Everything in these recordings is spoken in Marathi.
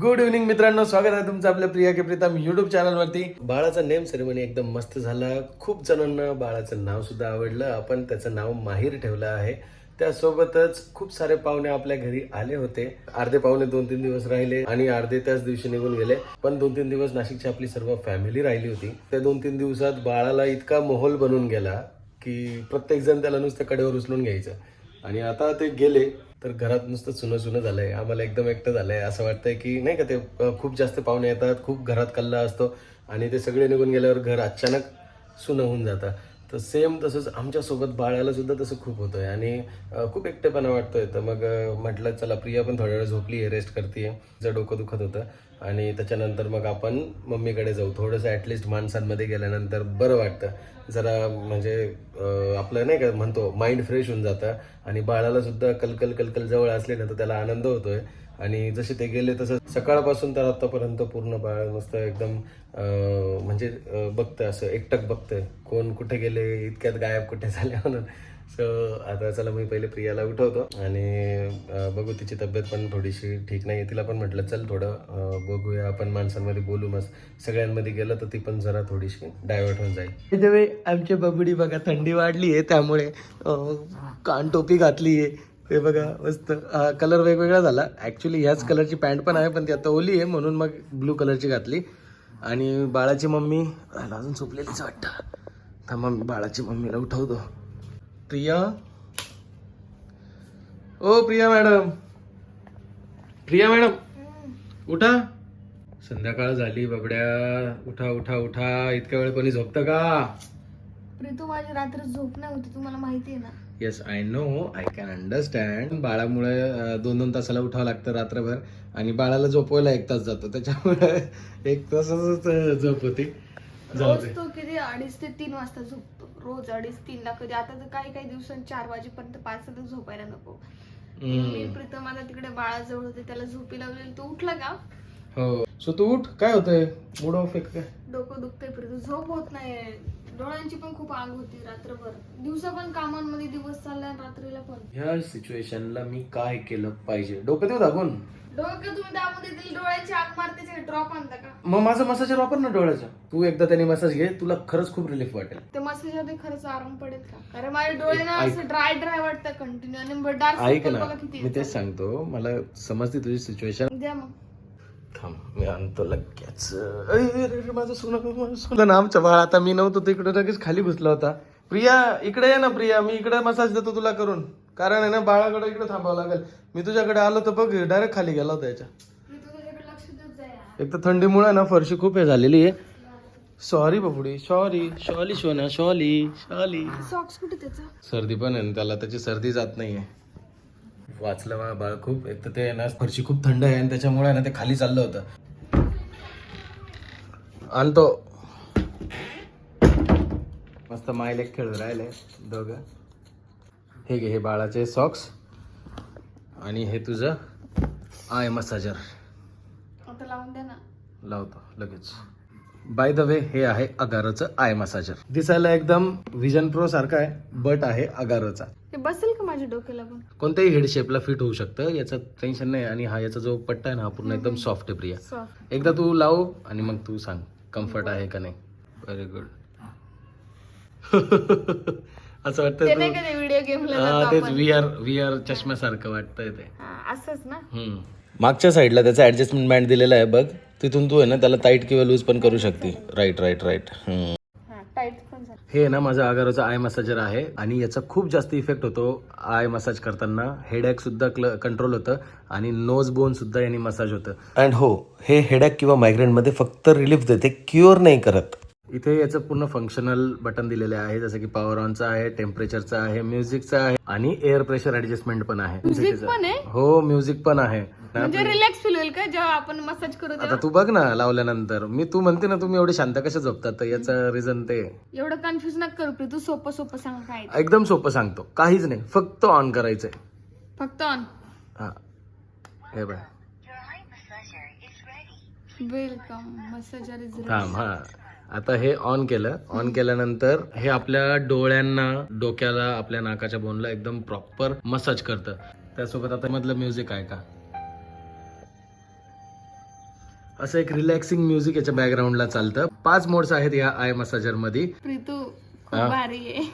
गुड इव्हनिंग मित्रांनो. स्वागत आहे तुमचं आपल्या प्रिया के प्रीतम युट्यूब चॅनलवरती बाळाचा नेम सेरेमनी एकदम मस्त झाला. खूप जणांना बाळाचं नाव सुद्धा आवडलं. आपण त्याचं नाव माहीर ठेवलं आहे. त्यासोबतच खूप सारे पाहुणे आपल्या घरी आले होते. अर्धे पाहुणे दोन तीन दिवस राहिले आणि अर्धे त्याच दिवशी निघून गेले. पण दोन तीन दिवस नाशिकची आपली सर्व फॅमिली राहिली होती. त्या दोन तीन दिवसात बाळाला इतका माहोल बनून गेला की प्रत्येक जण त्याला नुसतं कडेवर उचलून घ्यायचं. आणि आता ते गेले तर घरात नुसतं चुनं चुनं झालंय. आम्हाला एकदम एकटं झालंय. असं वाटतंय की नाही का ते खूप जास्त पाहुणे येतात खूप घरात कल्ला असतो आणि ते सगळे निघून गेल्यावर घर अचानक सुनं होऊन जातं. तर सेम तसंच आमच्यासोबत बाळाला सुद्धा तसं खूप होतं आहे आणि खूप एकटेपणा वाटतोय. तर मग म्हटलं चला प्रिया पण थोड्या वेळ झोपली आहे रेस्ट करते जर डोकं दुखत होतं. आणि त्याच्यानंतर मग आपण मम्मीकडे जाऊ. थोडंसं ॲटलिस्ट माणसांमध्ये गेल्यानंतर बरं वाटतं. जरा म्हणजे आपलं नाही का म्हणतो माइंड फ्रेश होऊन जातं. आणि बाळाला सुद्धा कलकल कलकल जवळ असले ना तर त्याला आनंद होतोय. आणि जसे ते गेले तसं सकाळपासून तर आतापर्यंत पूर्ण बाळ मस्त एकदम म्हणजे बघतंय असं एकटक बघतंय. कोण कुठे गेले इतक्यात गायब कुठे झाले म्हणून. सो आता चला मी पहिले प्रियाला उठवतो आणि बघू तिची तब्येत पण थोडीशी ठीक नाही तिला पण म्हटलं चल थोडं बघूया आपण माणसांमध्ये बोलू मस्त. सगळ्यांमध्ये गेलं तर ती पण जरा थोडीशी डायव्हर्ट होऊन जाईल. त्यामुळे आमची बबडी बघा थंडी वाढली आहे त्यामुळे कान टोपी घातली आहे ते बघा मस्त. कलर वेगवेगळा झाला. ॲक्च्युली ह्याच कलरची पॅन्ट पण आहे पण ती आता ओली आहे म्हणून मग ब्लू कलरची घातली. आणि बाळाची मम्मी अजून झोपलेलीच वाटतं. थांबा मी बाळाची मम्मीला उठवतो. प्रिया? ओ प्रिया मॅडम. प्रिया मॅडम उठा. संध्याकाळ झाली बबड्या. उठा उठा उठा. इतक्या वेळ कोणी झोपतं का? प्रीतू माझी रात्री झोप नाही होती तुम्हाला माहिती आहे ना? Yes I know I can understand बाळामुळे अं, दोन दोन तासाला उठावं लागतं रात्रभर आणि बाळाला झोपवायला एक तास जातो. त्याच्यामुळे एक तासाच झोप होती. जाऊ रोज तो किती अडीच ते तीन वाजता झोपतो. रोज अडीच तीन ला कधी. आता तर काही काही दिवसांनी चार वाजेपर्यंत पाच वाजता झोपायला नको. मी. प्रीतम आता तिकडे बाळाजवळ होते त्याला झोपी लावलेली. तो उठला का? हो. सो तू उठ. काय होतंय? मूड ऑफ एक काय? डोकं दुखतंय प्रीतू. झोप होत नाही डोळ्यांची पण खूप आग होती रात्रभर. दिवसा पण कामांमध्ये दिवस चालला रात्रीला पण. ह्या सिच्युएशनला मी काय केलं पाहिजे? डोकं देऊ दाबून? डोकं तुम्ही त्यामध्ये दिली डोळ्यांची आग मारते ड्रॉप आणता का? मग माझं मसाजर वापर ना डोळ्याचा. तू एकदा त्याने मसाज घे तुला खरंच खूप रिलीफ वाटेल. ते मसाजमध्ये खरंच आराम पडेल का? कारण माझे डोळे ना ऐक. असं ड्राय ड्राय वाटतं कंटिन्यू आणि डार्क ऐक ना बघा किती मी तेच सांगतो. मला समजते तुझी सिच्युएशन द्या मग. थांब मी आणतो लगेच माझं सोनं माझं सोनं ना आमचं बाळ आता मी नव्हतो तिकडे लगेच खाली घुसला होता प्रिया इकडे ये ना प्रिया मी इकडे मसाज देतो तुला करून कारण आहे ना बाळाकडे इकडे थांबावं लागेल मी तुझ्याकडे आलो तर बघ डायरेक्ट खाली गेला होता याच्या एक तर थंडीमुळे ना फरशी खूप हे झालेली आहे. सॉरी बबुडी सॉरी. शॉली शोना शॉली शॉली सॉक्स कुठे त्याचा? सर्दी पण आहे ना त्याला त्याची सर्दी जात नाहीये. वाचलं मला बाळ खूप. एक तर ते ना फरशी खूप थंड आहे आणि त्याच्यामुळे ना ते खाली चाललं होतं. आणतो. मस्त मायले खेळ राहिले दोघं. हे घे हे बाळाचे सॉक्स आणि हे तुझं आय मसाजर लावून द्या ना. लावतो लगेच. बाय द वे हे आहे अगारोचं आय मसाजर दिसायला एकदम विजन प्रो सारखं आहे बट आहे अगारोचा ते बसेल का माझ्या डोक्याला पण? कोणत्याही हेड शेपला फिट होऊ शकतं याचं टेन्शन नाही. आणि हा याचा जो पट्टा आहे ना हा पूर्ण एकदम सॉफ्ट आहे प्रिया. सॉफ्ट एकदा तू लाव आणि मग तू सांग कम्फर्ट आहे का नाही? व्हेरी गुड असं वाटतं ते तू नाही का ते व्हिडिओ गेमला हा, तेच व्ही आर व्ही आर चष्म्यासारखं वाटतंय ते. असंच ना. मागच्या साईडला त्याचा ऍडजस्टमेंट बँड दिलेला आहे बघ. तिथून तू आहे ना त्याला टाईट किंवा लूज पण करू शकते. राईट राईट राईट हा हे ना माझा आगाराचा आय मसाजर आहे आणि याचा खूप जास्त इफेक्ट होतो आय मसाज करताना. हेडॅक सुद्धा कंट्रोल होतं आणि नोज बोन सुद्धा यांनी मसाज होतं. अँड हो हे हेडॅक किंवा मायग्रेनमध्ये फक्त रिलीफ देते क्युअर नाही करत. इथे याचं पूर्ण फंक्शनल बटन दिलेले आहे जसं की पॉवर ऑनचं आहे टेम्परेचरचं आहे म्युझिकचं आहे आणि एअर प्रेशर ऍडजस्टमेंट पण आहे. हो म्युझिक पण आहे. म्हणजे रिलॅक्स फील होईल का जेव्हा आपण मसाज करू तेव्हा? आता तू बघ ना लावल्यानंतर. मी तू म्हणते ना तुम्ही एवढे शांत कशा झोपतात? तर याचं रिझन ते. एवढं कन्फ्युज नका करू प्रीतू. सोपं सोपं सांग काय ते. एकदम सोपं सांगतो. काहीच नाही. फक्त ऑन करायचंय. फक्त ऑन हा. हे बाय वेलकम मसाजर इज थांब हा. आता हे ऑन केलं. ऑन केल्यानंतर हे आपल्या डोळ्यांना डोक्याला आपल्या नाकाच्या बोनला एकदम प्रॉपर मसाज करतं. त्यासोबत आता मधलं म्युझिक आहे का? असं एक रिलॅक्सिंग म्युझिक याच्या बॅकग्राऊंडला चालतं. पाच मोड्स आहेत या आय मसाजरमध्ये प्रीतू खूप हा. भारी आहे.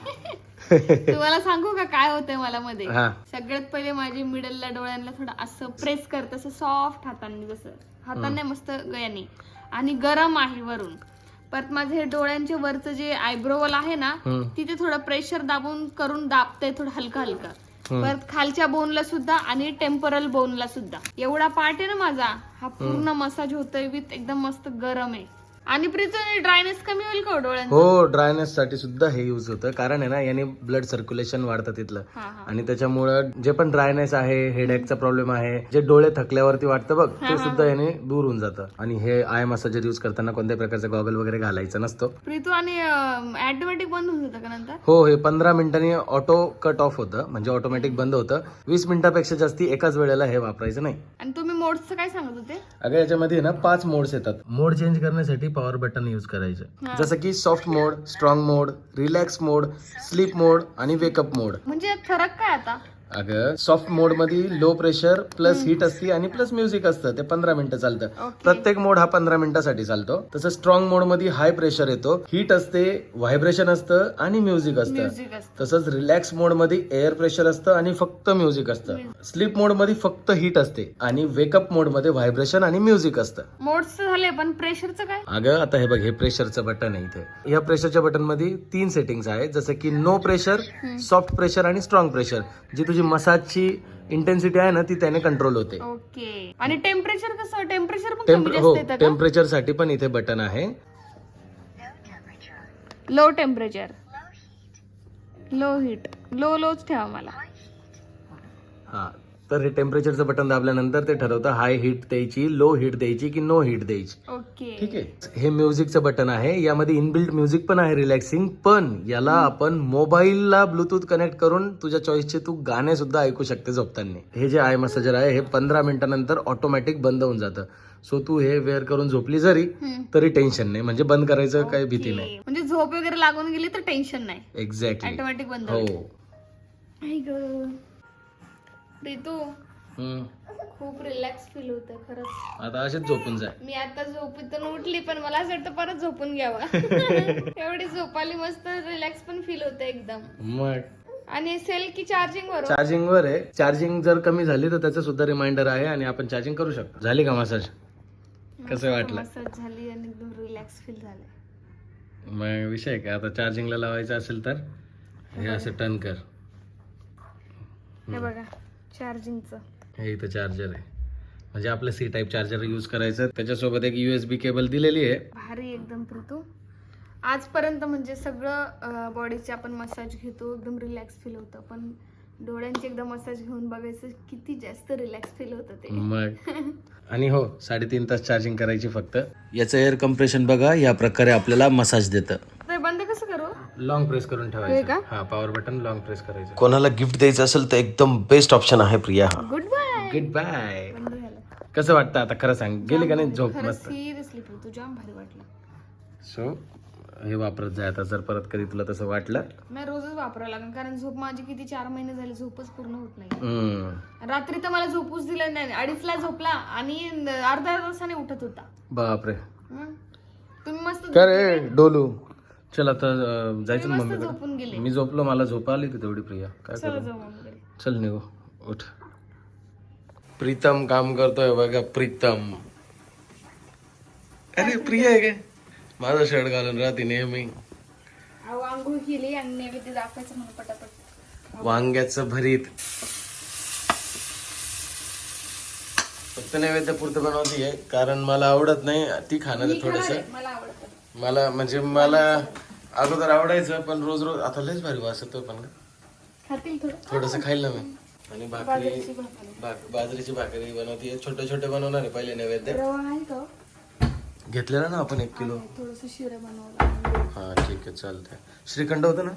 तुम्हाला सांगू का काय होतंय मला मध्ये हा. सगळ्यात पहिले माझी मिडलला डोळ्यांना थोडं असं प्रेस करत असं सॉफ्ट हातांनी जसं. हाताने मस्त गयानी आणि गरम आहे वरून. परत माझे हे डोळ्यांच्या वरचं जे आयब्रोवल आहे ना हम्म. तिथे थोडं प्रेशर दाबून करून दाबते थोडं हलका हलका. परत खालच्या बोनला सुद्धा आणि टेम्परल बोनला सुद्धा. एवढा पार्ट आहे ना माझा हा पूर्ण मसाज होतोय विथ एकदम मस्त गरम आहे. आणि प्रीतू ड्रायनेस कमी होईल का हो डोळ्यांचा? हो ड्रायनेस साठी सुद्धा हे यूज होतं. कारण आहे ना याने ब्लड सर्क्युलेशन वाढतं तिथलं. हा हा. आणि त्याच्यामुळं जे पण ड्रायनेस आहे हेडेकचा प्रॉब्लेम आहे जे डोळे थकल्यावरती वाटतं बघ ते सुद्धा याने दूर होऊन जातं. आणि हे आय मसाजर यूज करताना कोणत्या प्रकारचा गॉगल वगैरे घालायचा नसतो. प्रीतू आणि ऑटोमॅटिक बंद होत होतं का नंतर? हो हे पंधरा मिनिटांनी ऑटो कट ऑफ होतं. म्हणजे ऑटोमॅटिक बंद होतं. वीस मिनिटापेक्षा जास्ती एकाच वेळेला हे वापरायचं नाही. आणि तुम्ही मोड्सचं काय सांगत होते? अगं याच्यामध्ये ना पाच मोड्स येतात. मोड चेंज करण्यासाठी पॉवर बटन यूज करायचं. जसं की soft mode strong mode relax mode sleep mode आणि वेकअप मोड म्हणजे फरक काय आता? अगं सॉफ्ट मोडमध्ये लो प्रेशर प्लस हीट असते आणि प्लस म्युझिक असतं. ते पंधरा मिनिटं चालतं. प्रत्येक मोड हा पंधरा मिनिटासाठी चालतो. तसं स्ट्रॉंग मोडमध्ये हाय प्रेशर येतो. हीट असते व्हायब्रेशन असतं आणि म्युझिक असतं. तसंच रिलॅक्स मोडमध्ये एअर प्रेशर असतं आणि फक्त म्युझिक असतं. स्लीप मोडमध्ये फक्त हीट असते आणि वेकअप मोडमध्ये व्हायब्रेशन आणि म्युझिक असतं. मोड्स झाले पण प्रेशरचं काय? अगं आता हे बघ हे प्रेशरचं बटन आहे इथे. या प्रेशरच्या बटनमध्ये तीन सेटिंग्स आहेत. जसं की नो प्रेशर सॉफ्ट प्रेशर आणि स्ट्रॉंग प्रेशर जी तुझी मसाजची इंटेन्सिटी आहे ना ती त्याने कंट्रोल होते. ओके. आणि टेम्परेचर कसं? टेम्परेचर पण टेम्प हो जास्त येतं का? टेम्परेचरसाठी पण इथे बटन आहे. Low temperature low heat low लोच ठेवा मला. हा. तर हे टेम्परेचरचं बटन दाबल्यानंतर ते ठरवतं हाय हीट द्यायची लो हीट द्यायची की नो हीट द्यायची. ओके ठीक आहे? हे म्युझिकचं बटन आहे. यामध्ये इनबिल्ट म्युझिक पण आहे रिलॅक्सिंग पण. याला आपण मोबाईलला ब्लूटूथ कनेक्ट करून तुझ्या चॉईसचे तू गाणे सुद्धा ऐकू शकते झोपताना. हे जे आय मसाजर आहे हे पंधरा मिनिटानंतर ऑटोमॅटिक बंद होऊन जातं. सो तू हे वेअर करून झोपली जरी हम्म. तरी टेन्शन नाही. म्हणजे बंद करायचं काही भीती नाही. म्हणजे झोप वगैरे लागून गेली तर टेन्शन नाही. एक्झॅक्टली ऑटोमॅटिक बंद हो. होईल. आई ग. हम्म. खूप रिलॅक्स फील होतं खरंच. आता असेच झोपून जाय. मी आता झोपेतून उठली पण मला असं वाटतं परत झोपून घ्यावा. एवढी झोपाली मस्त रिलॅक्स पण फील होतं एकदम. मग? आणि सेल की चार्जिंग वर चार्जिंग वर आहे. चार्जिंग जर कमी झाली तर त्याचं सुद्धा रिमाइंडर आहे आणि आपण चार्जिंग करू शकतो. झाली का मसाज कसं वाटलं? मसाज झाली आणि एकदम रिलॅक्स फील झालं मग विषय काय? आता चार्जिंगला लावायचं असेल तर हे असं टर्न कर. हे बघा. चार्जिंगचं हे इथं चार्जर आहे. म्हणजे आपलं सी टाईप चार्जर यूज करायचं. त्याच्यासोबत एक युएसबी केबल दिलेली आहे. भारी एकदम प्रीतू. आजपर्यंत म्हणजे सगळं बॉडीचे आपण मसाज घेतो एकदम रिलॅक्स फील होतं. पण डोळ्यांचे एकदम मसाज घेऊन बघायचं किती जास्त रिलॅक्स फील होतं ते. मग? आणि हो साडेतीन तास चार्जिंग करायची फक्त. याचं एअर कम्प्रेशन बघा या प्रकारे आपल्याला मसाज देतं. लॉंग प्रेस करून का? ठेवायचं हा पॉवर बटन लॉंग प्रेस करायचं. कोणाला गिफ्ट द्यायचं असेल तर एकदम बेस्ट ऑप्शन आहे प्रिया. हा गुड बाय गुड बाय कसं वाटतं आता? खरं सांग. गेली का नाही झोप मस्त? सिरियसली प्रीतू जाम भारी वाटलं. सो हे वापरत जाय आता जर परत कधी तुला तसं वाटलं. नाही रोजच वापरावं लागेल कारण झोप माझी किती चार महिने झाले झोपच पूर्ण होत नाही. हम्म. रात्री तर मला झोपूच दिलं नाही. अडीचला झोपला आणि अर्ध्या तासाने उठत होता. बापरे. हं? तुम्ही मस्त काय रे डोलू? चल आता अं, जायचं ना मस्त मम्मीकडे झोपून गेले. मी झोपलो मला झोप आली की तेवढी प्रिया? काय चला करू? जाऊ मम्मीकडे. चल निघू. उठ. प्रीतम काम करतोय बघा प्रीतम. अरे प्रिया आहे काय? माझा शर्ट घालून राहते नेहमी. अहो आंघोळ केली आणि नैवेद्य दाखवायचं म्हणून पटापट. वांग्याचं भरीत. फक्त नैवेद्य पुरतं बनवतीये कारण मला आवडत नाही. ती खाणार आहे थोडस. मला आवडतं. मला म्हणजे मला अगोदर आवडायचं पण रोज रोज आता लयच भारी वास येतो पण खातील थोडं? थोडस खाईल ना मी. आणि भाकरी बाजरीची भाकरी. भाक- बाजरीची भाकरी बनवतीये छोटे छोटे बनवणार आहे पहिले नैवेद्य. रवा आहे का घेतलेला ना आपण एक किलो? थोडस शिरा बनवलं. हा ठीक आहे चालतंय. श्रीखंड होतं ना?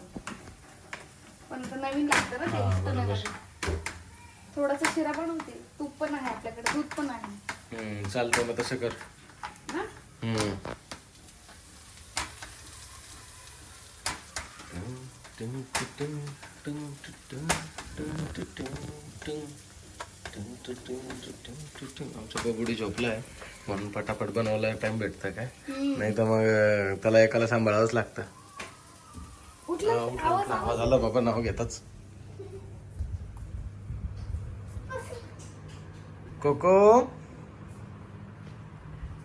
पण आता नवीन लागतं ना ते तर नाही लागत. थोडासा शिरा बनवते. तूप पण आहे आपल्याकडे दूध पण आहे. हम्म, चालतंय मग तसं कर. ना हम्म. आमचा बबुडी झोपला आहे म्हणून पटापट बनवलाय टाइम भेटतं काय? नाही तर मग त्याला एकाला सांभाळावंच लागतं. झालं बाबा नाव घेताच. कोको?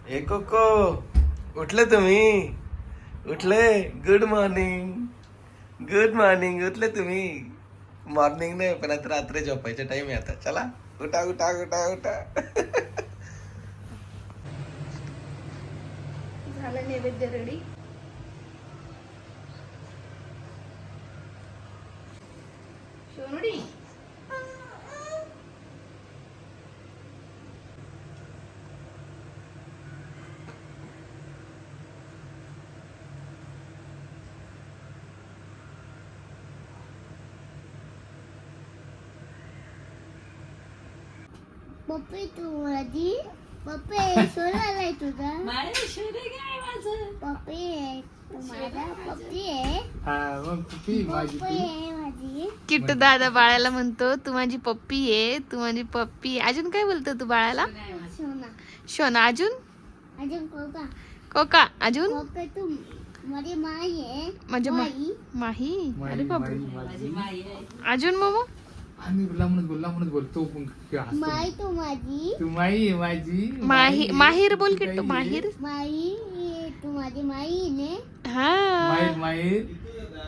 हे कोको उठले तुम्ही? उठले. गुड मॉर्निंग गुड मॉर्निंग उठले तुम्ही. मॉर्निंग नाही पण आता रात्री झोपायचा टाइम आहे आता. चला उठा उठा उठा उठा. झालं नैवेद्य रेडी पप्पी तू माझी पप्पी आलाय तुझा. पप्पी आहे तुम्हाला? पप्पी आहे पप्पी आहे माझी. किट्टू दादा बाळाला म्हणतो तू माझी पप्पी आहे तू माझी पप्पी आहे. अजून काय बोलतो तू बाळाला? सोना शोना अजून? अजून कोका? कोका. अजून? कोका तू माझी माई आहे. माझ्या मा- माई माही अरे बापरे. अजून मामा? आम्ही लांबूनच बोल लांबूनच बोल तो पण हसतो. माई तू माझी? तू माई आहे माझी. माही माहीर बोल किट्टू माहीर? माई तू माझी माई ने? हा. माहीर माहीर.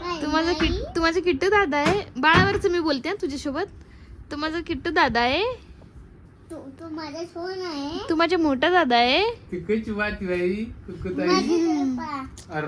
काय तू माझा किट तू माझा किट्टू दादा आहे. बाळावरच मी बोलते हं तुझ्यासोबत. तू माझा किट्टू दादा आहे. तू तू माझा सोन आहे. तू माझा मोठा दादा आहे. ती कशी वाटी बाई? तू माझी पप्पा अर.